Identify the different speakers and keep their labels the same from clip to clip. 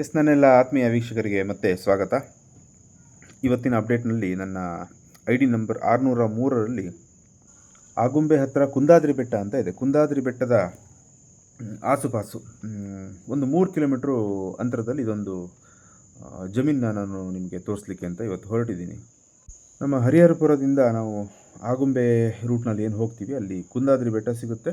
Speaker 1: S, ನನ್ನೆಲ್ಲ ಆತ್ಮೀಯ ವೀಕ್ಷಕರಿಗೆ ಮತ್ತೆ ಸ್ವಾಗತ. ಇವತ್ತಿನ ಅಪ್ಡೇಟ್ನಲ್ಲಿ ನನ್ನ ಐ ಡಿ ನಂಬರ್ ಆರುನೂರ ಮೂರರಲ್ಲಿ ಆಗುಂಬೆ ಹತ್ತಿರ ಕುಂದಾದ್ರಿ ಬೆಟ್ಟ ಅಂತ ಇದೆ. ಕುಂದಾದ್ರಿ ಬೆಟ್ಟದ ಆಸುಪಾಸು ಒಂದು ಮೂರು ಕಿಲೋಮೀಟ್ರು ಅಂತರದಲ್ಲಿ ಇದೊಂದು ಜಮೀನನ್ನ ನಾನು ನಿಮಗೆ ತೋರಿಸ್ಲಿಕ್ಕೆ ಅಂತ ಇವತ್ತು ಹೊರಟಿದ್ದೀನಿ. ನಮ್ಮ ಹರಿಹರಪುರದಿಂದ ನಾವು ಆಗುಂಬೆ ರೂಟ್ನಲ್ಲಿ ಏನು ಹೋಗ್ತೀವಿ, ಅಲ್ಲಿ ಕುಂದಾದ್ರಿ ಬೆಟ್ಟ ಸಿಗುತ್ತೆ.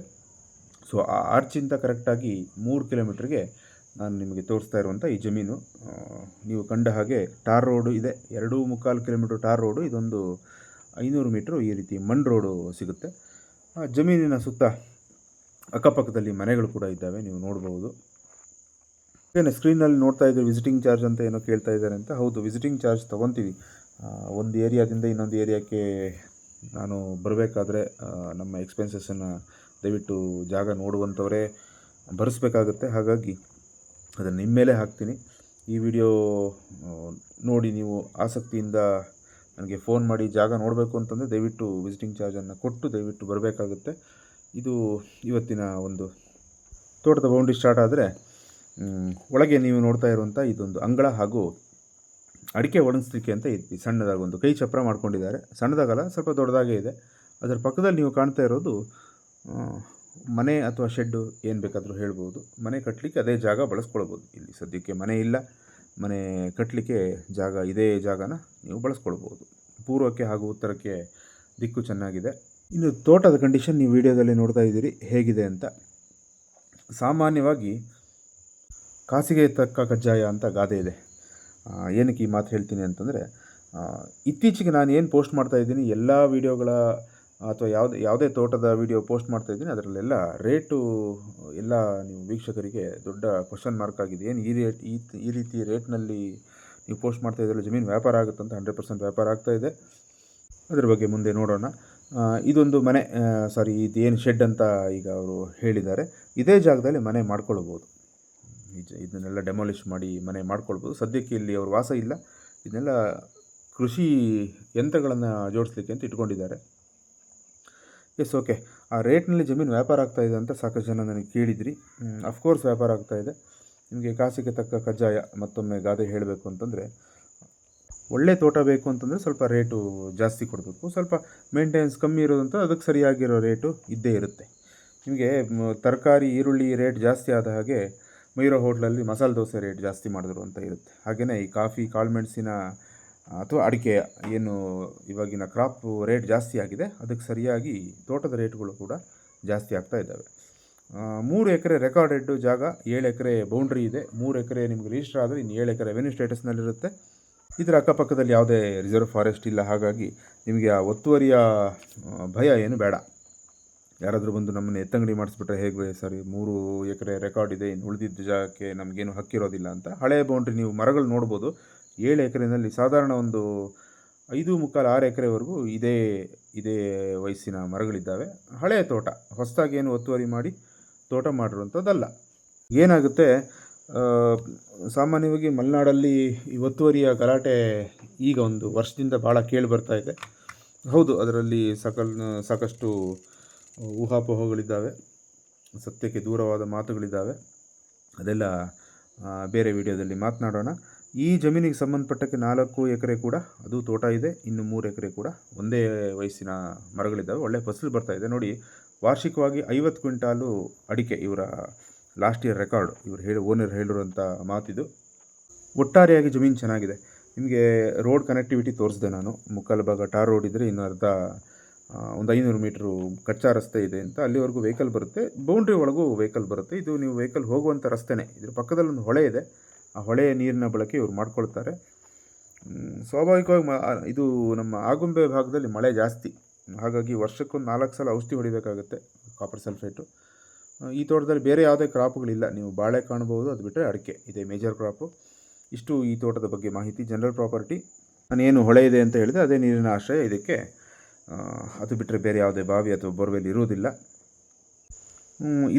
Speaker 1: ಸೊ, ಆ ಆರ್ಚಿಂದ ಕರೆಕ್ಟಾಗಿ ಮೂರು ಕಿಲೋಮೀಟ್ರಿಗೆ ನಾನು ನಿಮಗೆ ತೋರಿಸ್ತಾ ಇರುವಂಥ ಈ ಜಮೀನು. ನೀವು ಕಂಡ ಹಾಗೆ ಟಾರ್ ರೋಡು ಇದೆ. ಎರಡು ಮುಕ್ಕಾಲು ಕಿಲೋಮೀಟ್ರ್ ಟಾರ್ ರೋಡು, ಇದೊಂದು ಐನೂರು ಮೀಟ್ರು ಈ ರೀತಿ ಮಣ್ ರೋಡು ಸಿಗುತ್ತೆ. ಜಮೀನಿನ ಸುತ್ತ ಅಕ್ಕಪಕ್ಕದಲ್ಲಿ ಮನೆಗಳು ಕೂಡ ಇದ್ದಾವೆ, ನೀವು ನೋಡ್ಬೋದು. ಏನೇ ಸ್ಕ್ರೀನಲ್ಲಿ ನೋಡ್ತಾ ಇದ್ದೀವಿ ವಿಸಿಟಿಂಗ್ ಚಾರ್ಜ್ ಅಂತ ಏನೋ ಕೇಳ್ತಾ ಇದ್ದಾರೆ ಅಂತ. ಹೌದು ವಿಸಿಟಿಂಗ್ ಚಾರ್ಜ್ ತೊಗೊತೀವಿ. ಒಂದು ಏರಿಯಾದಿಂದ ಇನ್ನೊಂದು ಏರಿಯಾಕ್ಕೆ ನಾನು ಬರಬೇಕಾದ್ರೆ ನಮ್ಮ ಎಕ್ಸ್ಪೆನ್ಸಸ್ಸನ್ನು ದಯವಿಟ್ಟು ಜಾಗ ನೋಡುವಂಥವರೇ, ಭರಿಸ್ಬೇಕಾಗುತ್ತೆ. ಹಾಗಾಗಿ ಅದನ್ನು ನಿಮ್ಮ ಮೇಲೆ ಹಾಕ್ತೀನಿ. ಈ ವಿಡಿಯೋ ನೋಡಿ ನೀವು ಆಸಕ್ತಿಯಿಂದ ನನಗೆ ಫೋನ್ ಮಾಡಿ ಜಾಗ ನೋಡಬೇಕು ಅಂತಂದರೆ ದಯವಿಟ್ಟು ವಿಸಿಟಿಂಗ್ ಚಾರ್ಜನ್ನು ಕೊಟ್ಟು ದಯವಿಟ್ಟು ಬರಬೇಕಾಗುತ್ತೆ. ಇದು ಇವತ್ತಿನ ಒಂದು ತೋಟದ ಬೌಂಡ್ರಿ ಸ್ಟಾರ್ಟ್ ಆದರೆ ಒಳಗೆ ನೀವು ನೋಡ್ತಾ ಇರುವಂಥ ಇದೊಂದು ಅಂಗಳ ಹಾಗೂ ಅಡಿಕೆ ಒಣಗಿಸ್ಲಿಕ್ಕೆ ಅಂತ ಇದ್ವಿ ಸಣ್ಣದಾಗಿ ಒಂದು ಕೈ ಚಪ್ರ ಮಾಡ್ಕೊಂಡಿದ್ದಾರೆ. ಸಣ್ಣದಾಗಲ್ಲ, ಸ್ವಲ್ಪ ದೊಡ್ಡದಾಗೇ ಇದೆ. ಅದರ ಪಕ್ಕದಲ್ಲಿ ನೀವು ಕಾಣ್ತಾ ಇರೋದು ಮನೆ ಅಥವಾ ಶೆಡ್ಡು ಏನು ಬೇಕಾದರೂ ಹೇಳ್ಬೋದು. ಮನೆ ಕಟ್ಟಲಿಕ್ಕೆ ಅದೇ ಜಾಗ ಬಳಸ್ಕೊಳ್ಬೋದು. ಇಲ್ಲಿ ಸದ್ಯಕ್ಕೆ ಮನೆ ಇಲ್ಲ. ಮನೆ ಕಟ್ಟಲಿಕ್ಕೆ ಜಾಗ, ಇದೇ ಜಾಗನ ನೀವು ಬಳಸ್ಕೊಳ್ಬೋದು. ಪೂರ್ವಕ್ಕೆ ಹಾಗೂ ಉತ್ತರಕ್ಕೆ ದಿಕ್ಕು ಚೆನ್ನಾಗಿದೆ. ಇನ್ನು ತೋಟದ ಕಂಡೀಷನ್ ನೀವು ವಿಡಿಯೋದಲ್ಲಿ ನೋಡ್ತಾ ಇದ್ದೀರಿ. ಹೇಗಿದೆ ಅಂತ. ಸಾಮಾನ್ಯವಾಗಿ ಕಾಸಿಗೆ ತಕ್ಕ ಕಜ್ಜಾಯ ಅಂತ ಗಾದೆ ಇದೆ. ಏನಕ್ಕೆ ಈ ಮಾತು ಹೇಳ್ತೀನಿ ಅಂತಂದರೆ ಇತ್ತೀಚೆಗೆ ನಾನು ಏನು ಪೋಸ್ಟ್ ಮಾಡ್ತಾ ಇದ್ದೀನಿ, ಎಲ್ಲ ವೀಡಿಯೋಗಳ ಅಥವಾ ಯಾವುದೇ ಯಾವುದೇ ತೋಟದ ವೀಡಿಯೋ ಪೋಸ್ಟ್ ಮಾಡ್ತಾ ಇದ್ದೀನಿ, ಅದರಲ್ಲೆಲ್ಲ ರೇಟು ಎಲ್ಲ ನೀವು ವೀಕ್ಷಕರಿಗೆ ದೊಡ್ಡ ಕ್ವಶನ್ ಮಾರ್ಕ್ ಆಗಿದೆ. ಏನು ಈ ರೇಟ್ ಈ ಈ ರೀತಿ ರೇಟ್ನಲ್ಲಿ ನೀವು ಪೋಸ್ಟ್ ಮಾಡ್ತಾ ಇದ್ದರೆ ಜಮೀನು ವ್ಯಾಪಾರ ಆಗುತ್ತಂತ ಹಂಡ್ರೆಡ್ ಪರ್ಸೆಂಟ್ ವ್ಯಾಪಾರ ಆಗ್ತಾ ಇದೆ. ಅದ್ರ ಬಗ್ಗೆ ಮುಂದೆ ನೋಡೋಣ. ಇದೊಂದು ಮನೆ ಸಾರಿ ಇದೇನು ಶೆಡ್ ಅಂತ ಈಗ ಅವರು ಹೇಳಿದ್ದಾರೆ. ಇದೇ ಜಾಗದಲ್ಲಿ ಮನೆ ಮಾಡ್ಕೊಳ್ಬೋದು. ನಿಜ, ಇದನ್ನೆಲ್ಲ ಡೆಮಾಲಿಷ್ ಮಾಡಿ ಮನೆ ಮಾಡ್ಕೊಳ್ಬೋದು. ಸದ್ಯಕ್ಕೆ ಇಲ್ಲಿ ಅವ್ರ ವಾಸ ಇಲ್ಲ. ಇದನ್ನೆಲ್ಲ ಕೃಷಿ ಯಂತ್ರಗಳನ್ನು ಜೋಡಿಸ್ಲಿಕ್ಕೆ ಅಂತ ಇಟ್ಕೊಂಡಿದ್ದಾರೆ. ಎಸ್ ಓಕೆ ಆ ರೇಟ್ನಲ್ಲಿ ಜಮೀನು ವ್ಯಾಪಾರ ಆಗ್ತಾ ಇದೆ ಅಂತ ಸಾಕಷ್ಟು ಜನ ನನಗೆ ಕೇಳಿದ್ರಿ. ಅಫ್ಕೋರ್ಸ್ ವ್ಯಾಪಾರ ಆಗ್ತಾ ಇದೆ. ನಿಮಗೆ ಕಾಸಿಗೆ ತಕ್ಕ ಕಜ್ಜಾಯ ಮತ್ತೊಮ್ಮೆ ಗಾದೆ ಹೇಳಬೇಕು ಅಂತಂದರೆ, ಒಳ್ಳೆ ತೋಟ ಬೇಕು ಅಂತಂದರೆ ಸ್ವಲ್ಪ ರೇಟು ಜಾಸ್ತಿ ಕೊಡಬೇಕು. ಸ್ವಲ್ಪ ಮೇಂಟೆನೆನ್ಸ್ ಕಮ್ಮಿ ಇರೋದಂತ ಅದಕ್ಕೆ ಸರಿಯಾಗಿರೋ ರೇಟು ಇದ್ದೇ ಇರುತ್ತೆ. ನಿಮಗೆ ತರಕಾರಿ, ಈರುಳ್ಳಿ ರೇಟ್ ಜಾಸ್ತಿ ಆದ ಹಾಗೆ ಮಯೂರ ಹೋಟ್ಲಲ್ಲಿ ಮಸಾಲೆ ದೋಸೆ ರೇಟ್ ಜಾಸ್ತಿ ಮಾಡಿದ್ರು ಅಂತ ಇರುತ್ತೆ. ಹಾಗೆಯೇ ಈ ಕಾಫಿ, ಕಾಳುಮೆಣಸಿನ ಅಥವಾ ಅಡಿಕೆ, ಏನು ಇವಾಗಿನ ಕ್ರಾಪ್ ರೇಟ್ ಜಾಸ್ತಿ ಆಗಿದೆ, ಅದಕ್ಕೆ ಸರಿಯಾಗಿ ತೋಟದ ರೇಟ್ಗಳು ಕೂಡ ಜಾಸ್ತಿ ಆಗ್ತಾ ಇದ್ದಾವೆ. ಮೂರು ಎಕರೆ ರೆಕಾರ್ಡೆಡ್ ಜಾಗ, ಏಳು ಎಕರೆ ಬೌಂಡ್ರಿ ಇದೆ. ಮೂರು ಎಕರೆ ನಿಮಗೆ ರಿಜಿಸ್ಟರ್ ಆದರೆ ಇನ್ನು ಏಳು ಎಕರೆ ರೆವೆನ್ಯೂ ಸ್ಟೇಟಸ್ನಲ್ಲಿರುತ್ತೆ ಇದರ ಅಕ್ಕಪಕ್ಕದಲ್ಲಿ ಯಾವುದೇ ರಿಸರ್ವ್ ಫಾರೆಸ್ಟ್ ಇಲ್ಲ. ಹಾಗಾಗಿ ನಿಮಗೆ ಆ ಒತ್ತುವರಿಯ ಭಯ ಏನು ಬೇಡ. ಯಾರಾದರೂ ಬಂದು ನಮ್ಮನ್ನು ಎತ್ತಂಗಡಿ ಮಾಡಿಸ್ಬಿಟ್ರೆ ಹೇಗೆ ಸರಿ, ಮೂರು ಎಕರೆ ರೆಕಾರ್ಡ್ ಇದೆ, ಇನ್ನು ಉಳಿದಿದ್ದ ಜಾಗಕ್ಕೆ ನಮಗೇನು ಹಕ್ಕಿರೋದಿಲ್ಲ ಅಂತ. ಹಳೆಯ ಬೌಂಡ್ರಿ ನೀವು ಮರಗಳು ನೋಡ್ಬೋದು. ಏಳು ಎಕರೆನಲ್ಲಿ ಸಾಧಾರಣ ಒಂದು ಐದು ಮುಕ್ಕಾಲು ಆರು ಎಕರೆವರೆಗೂ ಇದೇ ಇದೇ ವಯಸ್ಸಿನ ಮರಗಳಿದ್ದಾವೆ. ಹಳೆಯ ತೋಟ, ಹೊಸದಾಗಿ ಏನು ಒತ್ತುವರಿ ಮಾಡಿ ತೋಟ ಮಾಡಿರುವಂಥದ್ದಲ್ಲ. ಏನಾಗುತ್ತೆ ಸಾಮಾನ್ಯವಾಗಿ ಮಲೆನಾಡಲ್ಲಿ ಈ ಒತ್ತುವರಿಯ ಗಲಾಟೆ ಈಗ ಒಂದು ವರ್ಷದಿಂದ ಭಾಳ ಕೇಳಿ ಬರ್ತಾ ಇದೆ. ಹೌದು, ಅದರಲ್ಲಿ ಸಕಲ್, ಸಾಕಷ್ಟು ಊಹಾಪೋಹಗಳಿದ್ದಾವೆ, ಸತ್ಯಕ್ಕೆ ದೂರವಾದ ಮಾತುಗಳಿದ್ದಾವೆ. ಅದೆಲ್ಲ ಬೇರೆ ವಿಡಿಯೋದಲ್ಲಿ ಮಾತನಾಡೋಣ. ಈ ಜಮೀನಿಗೆ ಸಂಬಂಧಪಟ್ಟಕ್ಕೆ ನಾಲ್ಕು ಎಕರೆ ಕೂಡ, ಅದು ತೋಟ ಇದೆ, ಇನ್ನು ಮೂರು ಎಕರೆ ಕೂಡ ಒಂದೇ ವಯಸ್ಸಿನ ಮರಗಳಿದ್ದಾವೆ, ಒಳ್ಳೆ ಫಸಲು ಇದೆ. ನೋಡಿ, ವಾರ್ಷಿಕವಾಗಿ ಐವತ್ತು ಕ್ವಿಂಟಾಲು ಅಡಿಕೆ ಇವರ ಲಾಸ್ಟ್ ಇಯರ್ ರೆಕಾರ್ಡ್. ಇವರು ಹೇಳಿ, ಓನರ್ ಹೇಳಿರುವಂಥ ಮಾತಿದು. ಒಟ್ಟಾರೆಯಾಗಿ ಜಮೀನು ಚೆನ್ನಾಗಿದೆ. ನಿಮಗೆ ರೋಡ್ ಕನೆಕ್ಟಿವಿಟಿ ತೋರಿಸಿದೆ ನಾನು. ಮುಕ್ಕಾಲು ಭಾಗ ಟಾರ್ ರೋಡ್ ಇದ್ದರೆ ಇನ್ನು ಅರ್ಧ ಒಂದು ಐನೂರು ಮೀಟ್ರು ಕಚ್ಚಾ ರಸ್ತೆ ಇದೆ ಅಂತ ಅಲ್ಲಿವರೆಗೂ ವೆಹಿಕಲ್ ಬರುತ್ತೆ. ಬೌಂಡ್ರಿ ಒಳಗೂ ವೆಹಿಕಲ್ ಬರುತ್ತೆ. ಇದು ನೀವು ವೆಹಿಕಲ್ ಹೋಗುವಂಥ ರಸ್ತೆನೇ. ಇದ್ರ ಪಕ್ಕದಲ್ಲಿ ಒಂದು ಹೊಳೆ ಇದೆ. ಆ ಹೊಳೆಯ ನೀರಿನ ಬಳಕೆ ಇವರು ಮಾಡ್ಕೊಳ್ತಾರೆ. ಸ್ವಾಭಾವಿಕವಾಗಿ ಇದು ನಮ್ಮ ಆಗುಂಬೆ ಭಾಗದಲ್ಲಿ ಮಳೆ ಜಾಸ್ತಿ. ಹಾಗಾಗಿ ವರ್ಷಕ್ಕೊಂದು ನಾಲ್ಕು ಸಲ ಔಷಧಿ ಹೊಡಿಬೇಕಾಗುತ್ತೆ ಕಾಪರ್ ಸಲ್ಫೇಟು ಈ ತೋಟದಲ್ಲಿ ಬೇರೆ ಯಾವುದೇ ಕ್ರಾಪ್ಗಳಿಲ್ಲ. ನೀವು ಬಾಳೆ ಕಾಣ್ಬೋದು, ಅದು ಬಿಟ್ಟರೆ ಅಡಿಕೆ. ಇದೆ ಮೇಜರ್ ಕ್ರಾಪು ಇಷ್ಟು ಈ ತೋಟದ ಬಗ್ಗೆ ಮಾಹಿತಿ ಜನರಲ್ ಪ್ರಾಪರ್ಟಿ ನಾನೇನು ಹೊಳೆ ಇದೆ ಅಂತ ಹೇಳಿದೆ ಅದೇ ನೀರಿನ ಆಶ್ರಯ ಇದಕ್ಕೆ. ಅದು ಬಿಟ್ಟರೆ ಬೇರೆ ಯಾವುದೇ ಬಾವಿ ಅಥವಾ ಬೋರ್ವೆಲ್ ಇರುವುದಿಲ್ಲ.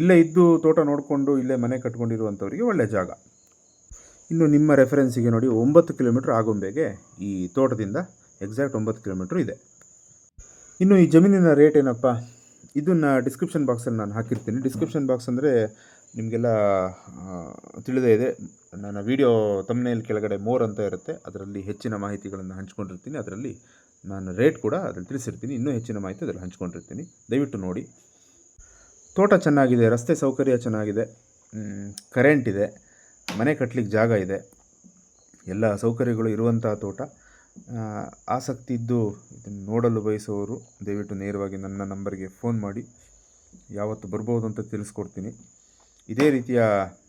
Speaker 1: ಇಲ್ಲೇ ಇದ್ದು ತೋಟ ನೋಡಿಕೊಂಡು, ಇಲ್ಲೇ ಮನೆ ಕಟ್ಕೊಂಡಿರುವಂಥವರಿಗೆ ಒಳ್ಳೆಯ ಜಾಗ. ಇನ್ನು ನಿಮ್ಮ ರೆಫರೆನ್ಸಿಗೆ ನೋಡಿ, ಒಂಬತ್ತು ಕಿಲೋಮೀಟ್ರ್ ಆಗುಂಬೆಗೆ ಈ ತೋಟದಿಂದ ಎಕ್ಸಾಕ್ಟ್ ಒಂಬತ್ತು ಕಿಲೋಮೀಟ್ರ್ ಇದೆ. ಇನ್ನು ಈ ಜಮೀನಿನ ರೇಟ್ ಏನಪ್ಪ? ಇದನ್ನು ಡಿಸ್ಕ್ರಿಪ್ಷನ್ ಬಾಕ್ಸಲ್ಲಿ ನಾನು ಹಾಕಿರ್ತೀನಿ. ಡಿಸ್ಕ್ರಿಪ್ಷನ್ ಬಾಕ್ಸ್ ಅಂದರೆ ನಿಮಗೆಲ್ಲ ತಿಳಿದೇ ಇದೆ. ನನ್ನ ವಿಡಿಯೋ ತಮ್ಮನೇಲಿ ಕೆಳಗಡೆ ಮೋರ್ ಅಂತ ಇರುತ್ತೆ. ಅದರಲ್ಲಿ ಹೆಚ್ಚಿನ ಮಾಹಿತಿಗಳನ್ನು ಹಂಚ್ಕೊಂಡಿರ್ತೀನಿ. ಅದರಲ್ಲಿ ನಾನು ರೇಟ್ ಕೂಡ ಅದರಲ್ಲಿ ತಿಳಿಸಿರ್ತೀನಿ. ಇನ್ನೂ ಹೆಚ್ಚಿನ ಮಾಹಿತಿ ಅದರಲ್ಲಿ ಹಂಚ್ಕೊಂಡಿರ್ತೀನಿ. ದಯವಿಟ್ಟು ನೋಡಿ. ತೋಟ ಚೆನ್ನಾಗಿದೆ, ರಸ್ತೆ ಸೌಕರ್ಯ ಚೆನ್ನಾಗಿದೆ. ಕರೆಂಟ್ ಇದೆ. ಮನೆ ಕಟ್ಟಲಿಕ್ಕೆ ಜಾಗ ಇದೆ. ಎಲ್ಲ ಸೌಕರ್ಯಗಳು ಇರುವಂಥ ತೋಟ. ಆಸಕ್ತಿ ಇದ್ದು ಇದನ್ನು ನೋಡಲು ಬಯಸುವವರು, ದಯವಿಟ್ಟು ನೇರವಾಗಿ ನನ್ನ ನಂಬರ್ಗೆ ಫೋನ್ ಮಾಡಿ. ಯಾವತ್ತು ಬರ್ಬೋದು ಅಂತ ತಿಳಿಸ್ಕೊಡ್ತೀನಿ. ಇದೇ ರೀತಿಯ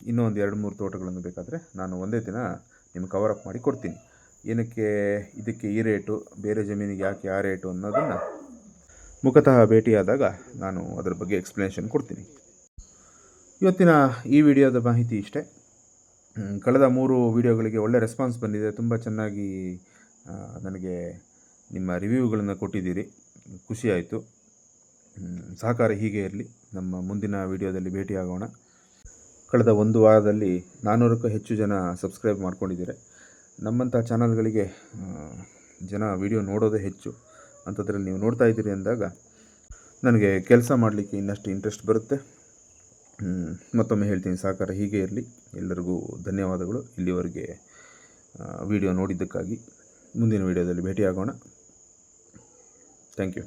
Speaker 1: ಇನ್ನೂ ಒಂದು ಎರಡು ಮೂರು ತೋಟಗಳನ್ನು ಬೇಕಾದರೆ ನಾನು ಒಂದೇ ದಿನ ನಿಮ್ಗೆ ಕವರ್ ಅಪ್ ಮಾಡಿ ಕೊಡ್ತೀನಿ. ಏನಕ್ಕೆ ಇದಕ್ಕೆ ಈ ರೇಟು, ಬೇರೆ ಜಮೀನಿಗೆ ಯಾಕೆ ಆ ರೇಟು ಅನ್ನೋದನ್ನು ಮುಖತಃ ಭೇಟಿಯಾದಾಗ ನಾನು ಅದರ ಬಗ್ಗೆ ಎಕ್ಸ್ಪ್ಲನೇಷನ್ ಕೊಡ್ತೀನಿ. ಇವತ್ತಿನ ಈ ವಿಡಿಯೋದ ಮಾಹಿತಿ ಇಷ್ಟೇ. ಕಳೆದ ಮೂರು ವಿಡಿಯೋಗಳಿಗೆ ಒಳ್ಳೆ ರೆಸ್ಪಾನ್ಸ್ ಬಂದಿದೆ. ತುಂಬ ಚೆನ್ನಾಗಿ ನನಗೆ ನಿಮ್ಮ ರಿವ್ಯೂಗಳನ್ನು ಕೊಟ್ಟಿದ್ದೀರಿ. ಖುಷಿಯಾಯಿತು. ಸಹಕಾರ ಹೀಗೆ ಇರಲಿ. ನಮ್ಮ ಮುಂದಿನ ವೀಡಿಯೋದಲ್ಲಿ ಭೇಟಿಯಾಗೋಣ. ಕಳೆದ ಒಂದು ವಾರದಲ್ಲಿ ನಾನ್ನೂರಕ್ಕೂ ಹೆಚ್ಚು ಜನ ಸಬ್ಸ್ಕ್ರೈಬ್ ಮಾಡ್ಕೊಂಡಿದ್ದೀರಿ. ನಮ್ಮಂಥ ಚಾನಲ್ಗಳಿಗೆ ಜನ ವಿಡಿಯೋ ನೋಡೋದೇ ಹೆಚ್ಚು. ಅಂಥದ್ರಲ್ಲಿ ನೀವು ನೋಡ್ತಾ ಇದ್ದೀರಿ ಅಂದಾಗ, ನನಗೆ ಕೆಲಸ ಮಾಡಲಿಕ್ಕೆ ಇನ್ನಷ್ಟು ಇಂಟ್ರೆಸ್ಟ್ ಬರುತ್ತೆ. ಮತ್ತೊಮ್ಮೆ ಹೇಳ್ತೀನಿ, ಸಹಕಾರ ಹೀಗೆ ಇರಲಿ. ಎಲ್ಲರಿಗೂ ಧನ್ಯವಾದಗಳು. ಇಲ್ಲಿವರೆಗೆ ವಿಡಿಯೋ ನೋಡಿದ್ದಕ್ಕಾಗಿ ಮುಂದಿನ ವಿಡಿಯೋದಲ್ಲಿ ಭೇಟಿಯಾಗೋಣ. Thank you